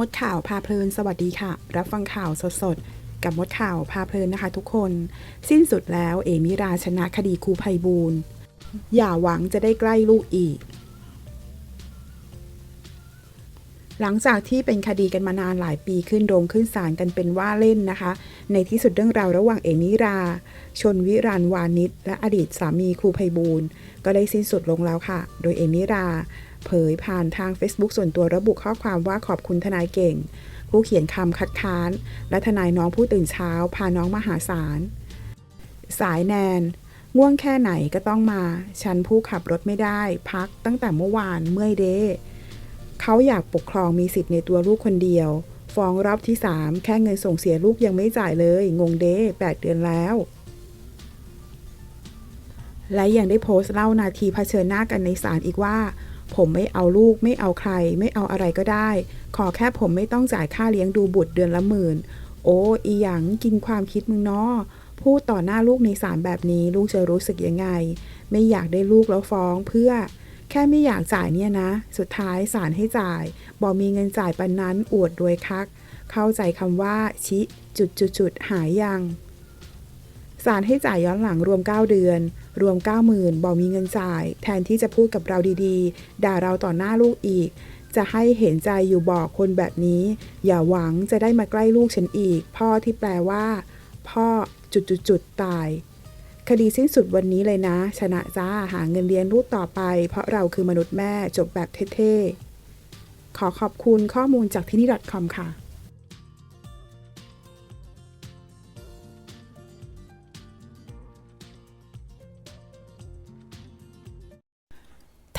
มดข่าวพาเพลินสวัสดีค่ะ รับฟังข่าวสดๆ กับมดข่าวพาเพลินนะคะ ทุกคน สิ้นสุดแล้วเอมิราชนะคดีครูภัยบูลอย่าหวังจะได้ใกล้ลูกอีก หลังจากที่เป็นคดีกันมานานหลายปีขึ้นโรงขึ้นศาลกันเป็นว่าเล่นนะคะ ในที่สุดเรื่องราวระหว่างเอมิรา ชนวิรันวานิชและอดีตสามีครูภัยบูลก็ได้สิ้นสุดลงแล้วค่ะ โดยเอมิรา เผยผ่านทาง Facebook ส่วนตัวระบุข้อความว่าขอบคุณทนายเก่ง ผู้เขียนคำคัดค้าน และทนายน้องผู้ตื่นเช้า พาน้องมาหาศาลสายแนน ง่วงแค่ไหนก็ต้องมา ฉันผู้ขับรถไม่ได้ พักตั้งแต่เมื่อวานเมื่อยเดเขาอยากปกครองมีสิทธิ์ในตัวลูกคนเดียว ฟ้องรอบที่ 3 แค่เงินส่งเสียลูกยังไม่จ่ายเลย งงเด้8เดือนแล้ว และยังได้โพสต์เล่านาทีเผชิญหน้ากันในศาลอีกว่า ผมไม่เอาลูกไม่เอาใคร ไม่เอาอะไรก็ได้ ขอแค่ผมไม่ต้องจ่ายค่าเลี้ยงดูบุตรเดือนละหมื่น โอ้อีหยังกินความคิดมึงเนาะพูดต่อหน้าลูกในศาลแบบนี้ลูกจะรู้สึกยังไง ไม่อยากได้ลูกแล้วฟ้องเพื่อ แค่ไม่อยากจ่ายเนี่ยนะ สุดท้ายศาลให้จ่ายบอกมีเงินจ่ายปันนั้นอวดรวยคัก เข้าใจคำว่า ชิจุดจุดจุดหายยังศาลให้จ่ายย้อนหลังรวม 9 เดือน รวม 90,000บอกมีเงินจ่าย แทนที่จะพูดกับเราดีๆ ด่าเราต่อหน้าลูกอีก จะให้เห็นใจอยู่บอกคนแบบนี้ อย่าหวังจะได้มาใกล้ลูกฉันอีก พ่อที่แปลว่า พ่อจุดๆๆตาย คดีสิ้นสุดวันนี้เลยนะ ชนะจ้าหาเงินเลี้ยงลูกต่อไป เพราะเราคือมนุษย์แม่จบแบบเท่ๆขอขอบคุณข้อมูลจากที่นี่ .com ค่ะ